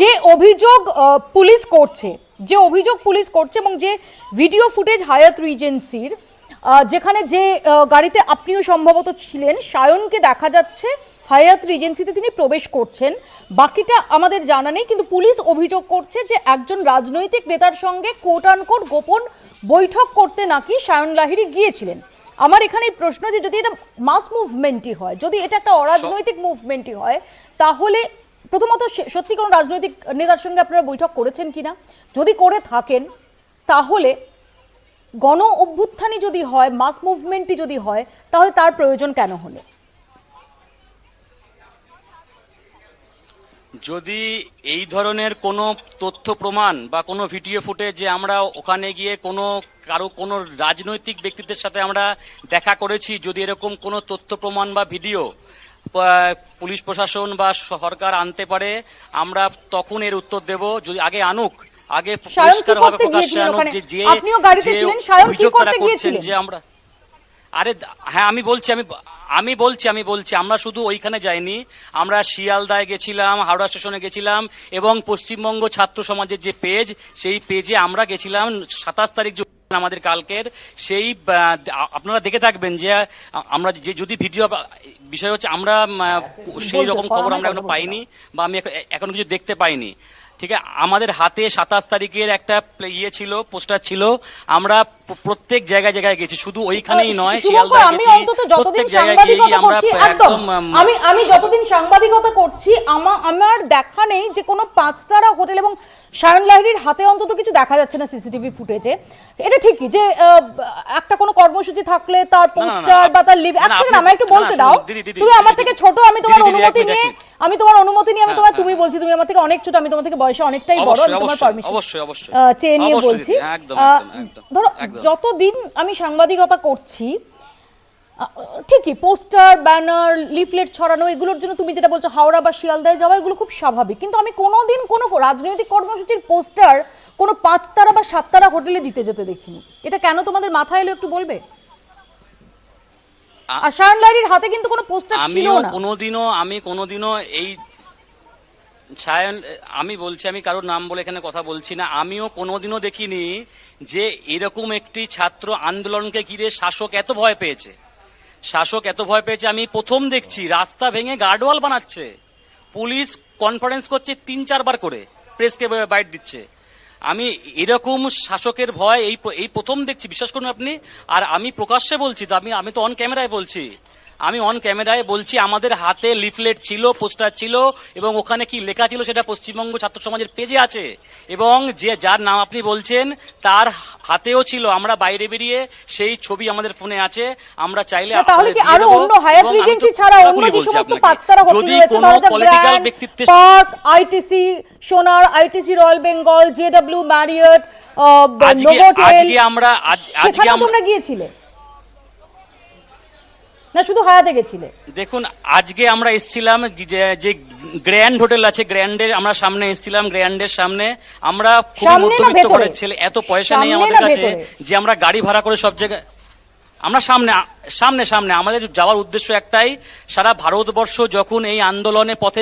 যে অভিযোগ পুলিশ করছে যে অভিযোগ পুলিশ করছে এবং যে ভিডিও ফুটেজ হায়াত রিজেন্সির যেখানে যে গাড়িতে আপনিও সম্ভবত ছিলেন সায়নকে দেখা যাচ্ছে হায়াত রিজেন্সিতে তিনি প্রবেশ করছেন। বাকিটা আমাদের জানা নেই কিন্তু পুলিশ অভিযোগ করছে যে একজন রাজনৈতিক নেতার সঙ্গে কোট আনকোট গোপন বৈঠক করতে নাকি সায়ন লাহিড়ী গিয়েছিলেন। আমার এখানে প্রশ্ন যে যদি এটা মাস মুভমেন্টই হয় যদি এটা একটা অরাজনৈতিক মুভমেন্টই হয় তাহলে প্রথমত সত্যি কোনো রাজনৈতিক নেতার সঙ্গে আপনারা বৈঠক করেছেন কিনা? যদি করে থাকেন, তাহলে গণ অভ্যুত্থানই যদি হয় মাস মুভমেন্টই যদি হয়, তাহলে তার প্রয়োজন কেন হলো? যদি এই ধরনের কোনো তথ্য প্রমাণ বা কোনো ভিডিও ফুটে যে আমরা ওখানে গিয়ে কোনো কারও কোনো রাজনৈতিক ব্যক্তিদের সাথে আমরা দেখা করেছি, যদি এরকম কোনো তথ্য প্রমাণ বা ভিডিও পুলিশ প্রশাসন বা সরকার আনতে পারে আমরা তখন এর উত্তর দেব। যদি আগে আনুক আগে পরিষ্কারভাবে প্রকাশ্যে আনুক যে যে অভিযোগ তারা করছেন যে আমরা আরে হ্যাঁ আমি বলছি আমি আমি বলছি আমি বলছি আমরা শুধু ওইখানে যাইনি। আমরা শিয়ালদায় গেছিলাম হাওড়া স্টেশনে গেছিলাম এবং পশ্চিমবঙ্গ ছাত্র সমাজের যে পেজ সেই পেজে আমরা গেছিলাম সাতাশ তারিখ আমাদের কালকের সেই আপনারা দেখে থাকবেন যে আমরা যে যদি ভিডিও বিষয় হচ্ছে আমরা সেই রকম খবর আমরা এখনও পাইনি বা আমি এখনও কিছু দেখতে পাইনি। ঠিক আছে? আমাদের হাতে সাতাশ তারিখের একটা ইয়ে ছিল পোস্টার ছিল। আমরা প্রত্যেক জায়গায় জায়গায় গেছি। শুধু ওইখানেই নয় আমি গেছি। যতদিন প্রত্যেক জায়গায় গিয়ে সাংবাদিকতা আমরা করছি একদম একদম আমি আমি যতদিন সাংবাদিকতা করছি আমা- আমার দেখা নেই যে কোনো পাঁচতারা হোটেল এবং সায়ন লাহিড়ির হাতে অন্তত কিছু দেখা যাচ্ছে না সিসিটিভি ফুটেজে। এটা ঠিকই যে একটা কোনো কর্মসূচি থাকলে তার পোস্টার বা তার লিভ না, আপনি- একটু বলতে দাও। তুমি আমার থেকে ছোট আমি তোমার অনুমতি নিয়ে এক। আমি তোমার অনুমতি নিয়ে আমি হ্যাঁ, তোমার হ্যাঁ, তুমি বলছি তুমি আমার থেকে অনেক ছোট আমি তোমার থেকে বয়সে অনেকটাই বড় আমি তোমার পারমিশন অবশ্যই, অবশ্যই। চেয়ে নিয়ে বলছি। ধরো। যতদিন আমি সাংবাদিকতা করছি ঠিকই পোস্টার ব্যানার লিফলেট ছড়ানো এগুলোর জন্য তুমি যেটা বলছো হাওড়া বা শিয়ালদায় যাওয়া এগুলো খুব স্বাভাবিক। কিন্তু আমি কোনোদিন কোনো রাজনৈতিক কর্মসূচির পোস্টার কোনো পাঁচতারা বা সাততারা হোটেলে দিতে যেতে দেখিনি। এটা কেন তোমাদের মাথায় এলো একটু বলবে? আ- আর শায়ন লাহিড়ির হাতে কিন্তু কোনো পোস্টার ছিল আমিও না। কোনোদিনও আমি কোনোদিনও এই ছায়ন আমি বলছি আমি কারোর নাম বলে এখানে কথা বলছি না। আমিও কোনোদিনও দেখিনি যে এরকম একটি ছাত্র আন্দোলনকে ঘিরে শাসক এত ভয় পেয়েছে। শাসক এত ভয় পেয়েছে আমি প্রথম দেখছি রাস্তা ভেঙে গার্ডওয়াল বানাচ্ছে। পুলিশ কনফারেন্স করছে তিন চারবার করে প্রেসকে বাইট দিচ্ছে। আমি এরকম শাসকের ভয় এই এই প্রথম দেখছি, বিশ্বাস করুন আপনি। আর আমি প্রকাশ্যে বলছি আমি আমি তো অন ক্যামেরায় বলছি। আমি অন ক্যামেরায় বলছি আমাদের হাতে লিফলেট ছিল পোস্টার ছিল এবং ওখানে কি লেখা ছিল সেটা পশ্চিমবঙ্গ ছাত্র সমাজের পেজে আছে। এবং যে যার নাম আপনি বলছেন তার হাতেও ছিল আমরা বাইরে বেরিয়ে সেই ছবি আমাদের ফোনে আছে আমরা চাইলে তাহলে কি আরও অন্য রিজেন্সি ছাড়া অন্য যে সমস্ত পাঁচতারা হোটেল যদি রয়েছে কোনো পলিটিক্যাল ব্যক্তিত্বের Park ITC Sonar ITC Royal Bengal JW Marriott আজকে আজকে আমরা আজ- আজকে আমরা গিয়েছিলে? না শুধু হায়াতে গেছিলে। দেখুন আজকে আমরা এসেছিলাম যে গ্র্যান্ড হোটেল আছে গ্র্যান্ডের আমরা সামনে এসেছিলাম গ্র্যান্ডের সামনে। আমরা মধ্যবিত্ত? ঘরের ছেলে এত পয়সা নেই আমাদের কাছে যে আমরা গাড়ি ভাড়া করে সব জায়গায় আমরা সামনে সামনে সামনে। আমাদের যাওয়ার উদ্দেশ্য একটাই সারা ভারতবর্ষ যখন এই আন্দোলনে পথে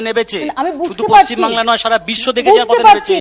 বুঝতে শুধু পশ্চিমবাংলা নয় সারা বিশ্ব দেখে বুঝতে পথে নেমেছে।